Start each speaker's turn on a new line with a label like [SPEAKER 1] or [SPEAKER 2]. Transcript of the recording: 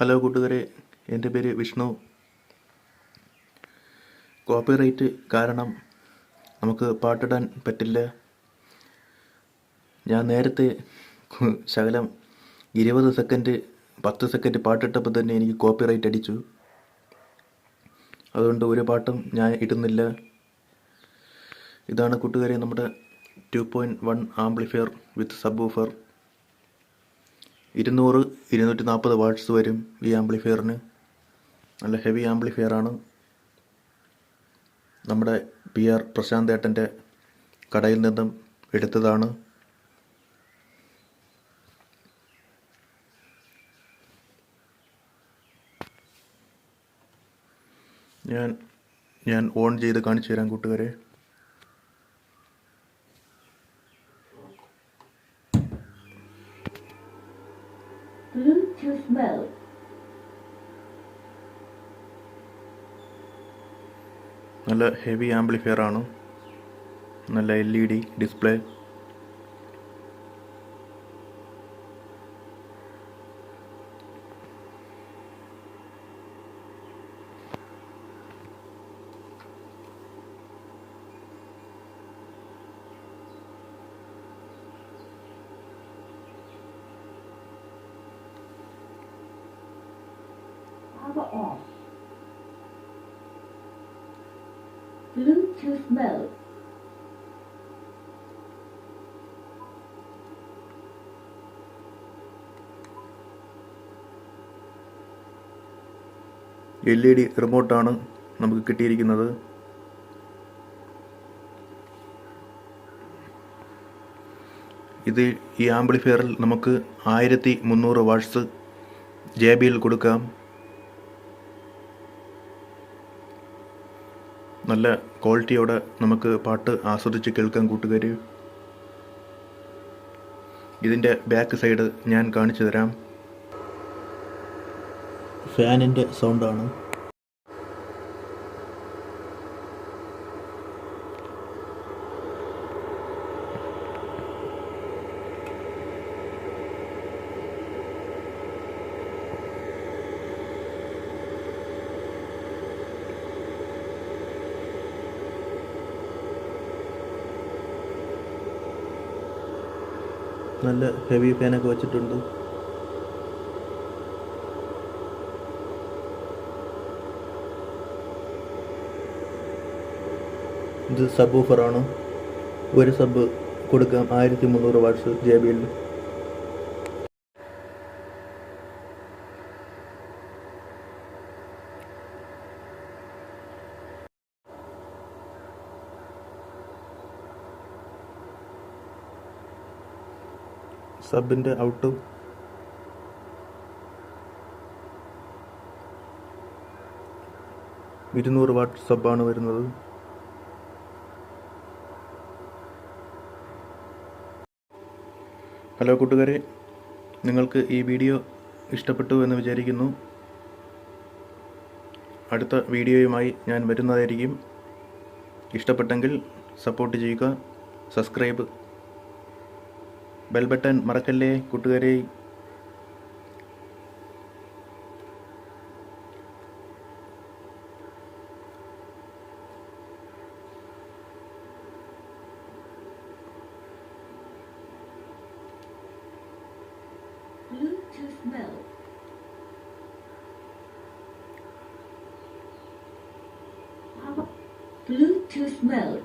[SPEAKER 1] Hello കൂട്ടുകാരെ എന്റെ പേര് വിഷ്ണു. കോപ്പിറൈറ്റ് കാരണം നമുക്ക് പാട്ടിടാൻ പറ്റില്ല. ഞാൻ നേരത്തെ ശകലം ഇരുപത് സെക്കൻഡ് പത്ത് സെക്കൻഡ് പാട്ടിട്ടപ്പോൾ തന്നെ എനിക്ക് കോപ്പിറൈറ്റ് അടിച്ചു. അതുകൊണ്ട് ഒരു പാട്ടും ഞാൻ ഇടുന്നില്ല. ഇതാണ് കൂട്ടുകാരെ നമ്മുടെ two point one amplifier with subwoofer ഇരുന്നൂറ് ഇരുന്നൂറ്റി നാൽപ്പത് വാട്ട്സ് വരും ഈ ആംപ്ലിഫയറിന് നല്ല ഹെവി ആംപ്ലിഫയർ ആണ്. നമ്മുടെ പി ആർ പ്രശാന്ത് ഏട്ടന്റെ കടയിൽ നിന്നും എടുത്തതാണ്. ഞാൻ ഞാൻ ഓൺ ചെയ്ത് കാണിച്ചു തരാം കൂട്ടുകാരെ.
[SPEAKER 2] Bluetooth mode.
[SPEAKER 1] നല്ല ഹെവി ആംപ്ലിഫയർ ആണ് നല്ല L E D display
[SPEAKER 2] Power off. Bluetooth mode.
[SPEAKER 1] L E D റിമോട്ടാണ് നമുക്ക് കിട്ടിയിരിക്കുന്നത് ഇത് ഈ ആംപ്ലിഫയറിൽ നമുക്ക് ആയിരത്തി മുന്നൂറ് വാട്സ് ജെ ബിയിൽ കൊടുക്കാം നല്ല ക്വാളിറ്റിയോടെ നമുക്ക് പാട്ട് ആസ്വദിച്ച് കേൾക്കാം കൂട്ടുകാർ ഇതിന്റെ ബാക്ക് സൈഡ് ഞാൻ കാണിച്ചു തരാം. ഫാനിന്റെ സൗണ്ടാണ്. നല്ല ഹെവി ഫാനൊക്കെ വെച്ചിട്ടുണ്ട്. ഇത് സബ് ഓഫറാണ് ഒരു സബ് കൊടുക്കാം. ആയിരത്തി മുന്നൂറ് വാട്ട്സ് ജെ ബി സബിന്റെ ഔട്ട്. ഇരുന്നൂറ് വാട്ട് സബാണ് വരുന്നത്. ഹലോ കൂട്ടുകാരെ നിങ്ങൾക്ക് ഈ വീഡിയോ ഇഷ്ടപ്പെട്ടു എന്ന് വിചാരിക്കുന്നു. അടുത്ത വീഡിയോയുമായി ഞാൻ വരുന്നതായിരിക്കും. ഇഷ്ടപ്പെട്ടെങ്കിൽ സപ്പോർട്ട് ചെയ്യുക സബ്സ്ക്രൈബ് ബെൽ ബട്ടൺ മറക്കല്ലേ കൂട്ടുകാരെ
[SPEAKER 2] Bluetooth mode. Power. Bluetooth mode.